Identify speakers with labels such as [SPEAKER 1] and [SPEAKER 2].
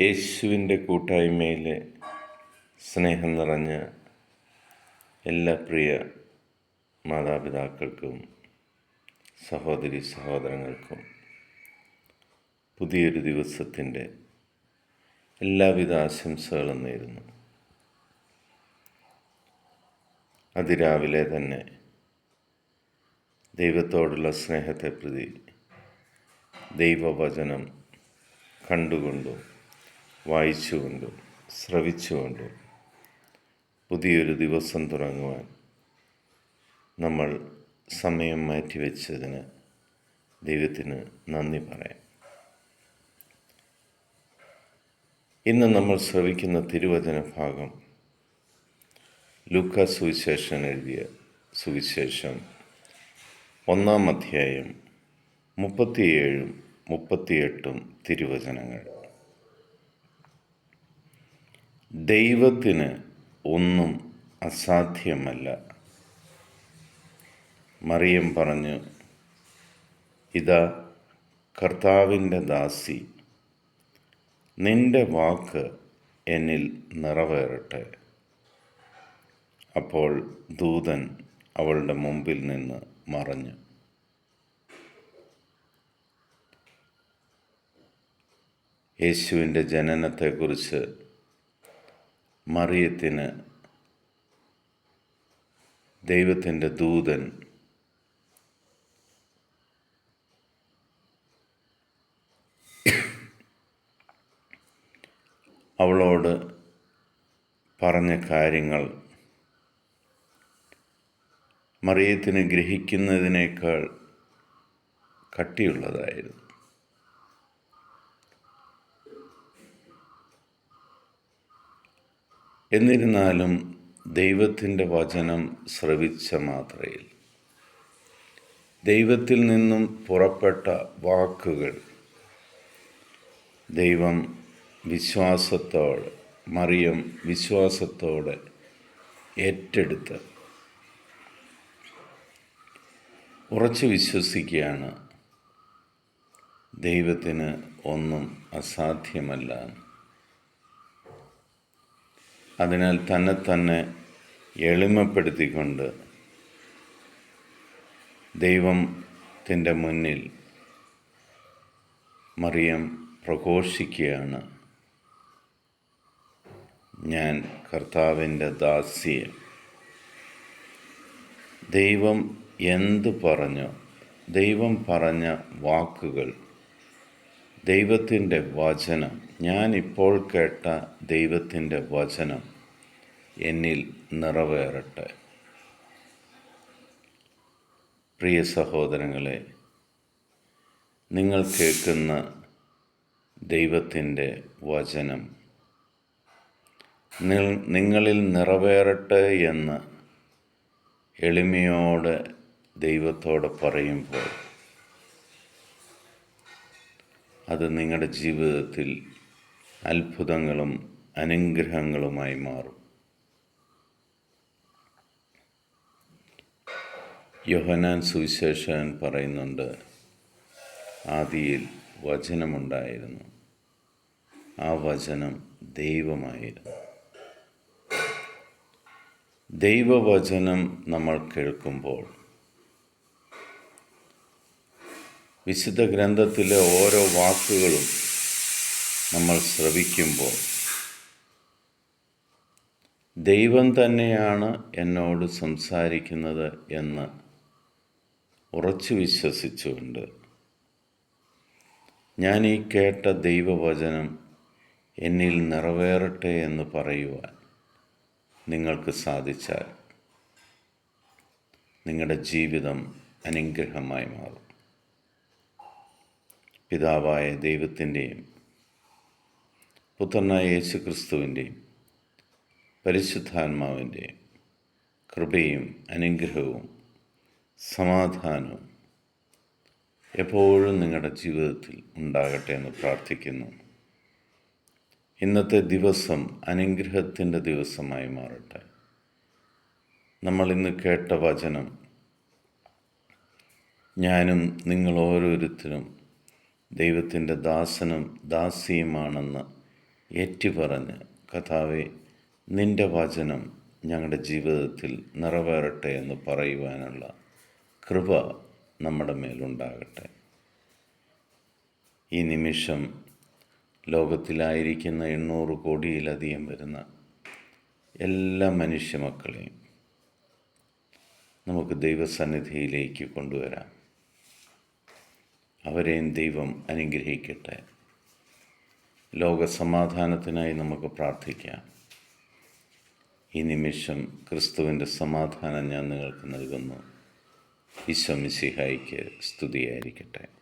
[SPEAKER 1] യേശുവിന്റെ കൂട്ടായ്മയിലെ സ്നേഹം നിറഞ്ഞ എല്ലാ പ്രിയ മാതാപിതാക്കൾക്കും സഹോദരി സഹോദരങ്ങൾക്കും പുതിയൊരു ദിവസത്തിന്റെ എല്ലാവിധ ആശംസകളും നേരുന്നു. അതിരാവിലെ തന്നെ ദൈവത്തോടുള്ള സ്നേഹത്തെ പ്രതി ദൈവവചനം കണ്ടുകൊണ്ടും വായിച്ചുകൊണ്ടും ശ്രവിച്ചുകൊണ്ടും പുതിയൊരു ദിവസം തുടങ്ങുവാൻ നമ്മൾ സമയം മാറ്റിവെച്ചതിന് ദൈവത്തിന് നന്ദി പറയാം. ഇന്ന് നമ്മൾ ശ്രവിക്കുന്ന തിരുവചന ഭാഗം ലൂക്ക സുവിശേഷൻ എഴുതിയ സുവിശേഷം ഒന്നാം അധ്യായം മുപ്പത്തിയേഴും മുപ്പത്തിയെട്ടും തിരുവചനങ്ങൾ. ദൈവത്തിന് ഒന്നും അസാധ്യമല്ല. മറിയം പറഞ്ഞു ഇതാ കർത്താവിന്റെ ദാസി നിന്റെ വാക്ക് എന്നിൽ നിറവേറട്ടെ. അപ്പോൾ ദൂതൻ അവളുടെ മുമ്പിൽ നിന്ന് മറഞ്ഞു. യേശുവിന്റെ ജനനത്തെക്കുറിച്ച് മറിയത്തിന് ദൈവത്തിന്റെ ദൂതൻ അവളോട് പറഞ്ഞ കാര്യങ്ങൾ മറിയത്തിന് ഗ്രഹിക്കുന്നതിനേക്കാൾ കട്ടിയുള്ളതായിരുന്നു. എന്നിരുന്നാലും ദൈവത്തിന്റെ വചനം ശ്രവിച്ച മാത്രയിൽ. ദൈവത്തിൽ നിന്നും പുറപ്പെട്ട വാക്കുകൾ ദൈവം വിശ്വാസത്തോടെ മറിയം വിശ്വാസത്തോടെ ഏറ്റെടുത്ത് ഉറച്ചു വിശ്വസിക്കുകയാണ് ദൈവത്തിന് ഒന്നും അസാധ്യമല്ല. അതിനാൽ തന്നെ തന്നെ എളിമപ്പെടുത്തിക്കൊണ്ട് ദൈവത്തിന്റെ മുന്നിൽ മറിയം പ്രഘോഷിക്കുകയാണ്. ഞാൻ കർത്താവിന്റെ ദാസിയെ. ദൈവം എന്തു പറഞ്ഞോ? ദൈവം പറഞ്ഞ വാക്കുകൾ ദൈവത്തിന്റെ വചനം. ഞാൻ ഇപ്പോൾ കേട്ട ദൈവത്തിന്റെ വചനം എന്നിൽ നിറവേറട്ടെ. പ്രിയ സഹോദരങ്ങളെ നിങ്ങൾ കേൾക്കുന്ന ദൈവത്തിന്റെ വചനം നിങ്ങളിൽ നിറവേറട്ടെ എന്ന് എളിമയോടെ ദൈവത്തോട് പറയുമ്പോൾ അത് നിങ്ങളുടെ ജീവിതത്തിൽ അത്ഭുതങ്ങളും അനുഗ്രഹങ്ങളുമായി മാറും. യോഹനാൻ സുവിശേഷൻ പറയുന്നുണ്ട് ആദിയിൽ വചനമുണ്ടായിരുന്നു. ആ വചനം ദൈവമായിരുന്നു. ദൈവവചനം നമ്മൾ കേൾക്കുമ്പോൾ വിശുദ്ധ ഗ്രന്ഥത്തിലെ ഓരോ വാക്കുകളും നമ്മൾ ശ്രവിക്കുമ്പോൾ ദൈവം തന്നെയാണ് എന്നോട് സംസാരിക്കുന്നത് എന്ന് ഉറച്ചു വിശ്വസിച്ചുകൊണ്ട് ഞാൻ ഈ കേട്ട ദൈവവചനം എന്നിൽ നിറവേറട്ടെ എന്ന് പറയുവാൻ നിങ്ങൾക്ക് സാധിച്ചാൽ നിങ്ങളുടെ ജീവിതം അനുഗ്രഹമായി മാറും. പിതാവായ ദൈവത്തിന്റെയും പുത്രനായ യേശു ക്രിസ്തുവിന്റെയും പരിശുദ്ധാത്മാവിന്റെയും കൃപയും അനുഗ്രഹവും സമാധാനവും എപ്പോഴും നിങ്ങളുടെ ജീവിതത്തിൽ ഉണ്ടാകട്ടെ എന്ന് പ്രാർത്ഥിക്കുന്നു. ഇന്നത്തെ ദിവസം അനുഗ്രഹത്തിന്റെ ദിവസമായി മാറട്ടെ. നമ്മൾ ഇന്ന് കേട്ട വചനം ഞാനും നിങ്ങൾ ഓരോരുത്തരും ദൈവത്തിന്റെ ദാസനും ദാസിയുമാണെന്ന് ഏറ്റുപറഞ്ഞ് കഥാവെ നിന്റെ വചനം ഞങ്ങളുടെ ജീവിതത്തിൽ നിറവേറട്ടെ എന്ന് പറയുവാനുള്ള കൃപ നമ്മുടെ മേലുണ്ടാകട്ടെ. ഈ നിമിഷം ലോകത്തിലായിരിക്കുന്ന എണ്ണൂറ് കോടിയിലധികം വരുന്ന എല്ലാ മനുഷ്യ മക്കളെയും നമുക്ക് ദൈവസന്നിധിയിലേക്ക് കൊണ്ടുവരാം. അവരെയും ദൈവം അനുഗ്രഹിക്കട്ടെ. ലോകസമാധാനത്തിനായി നമുക്ക് പ്രാർത്ഥിക്കാം. ഈ നിമിഷം ക്രിസ്തുവിന്റെ സമാധാനം ഞാൻ നിങ്ങൾക്ക് നൽകുന്നു. ഈശോ മിശിഹായിക്ക് സ്തുതിയായിരിക്കട്ടെ.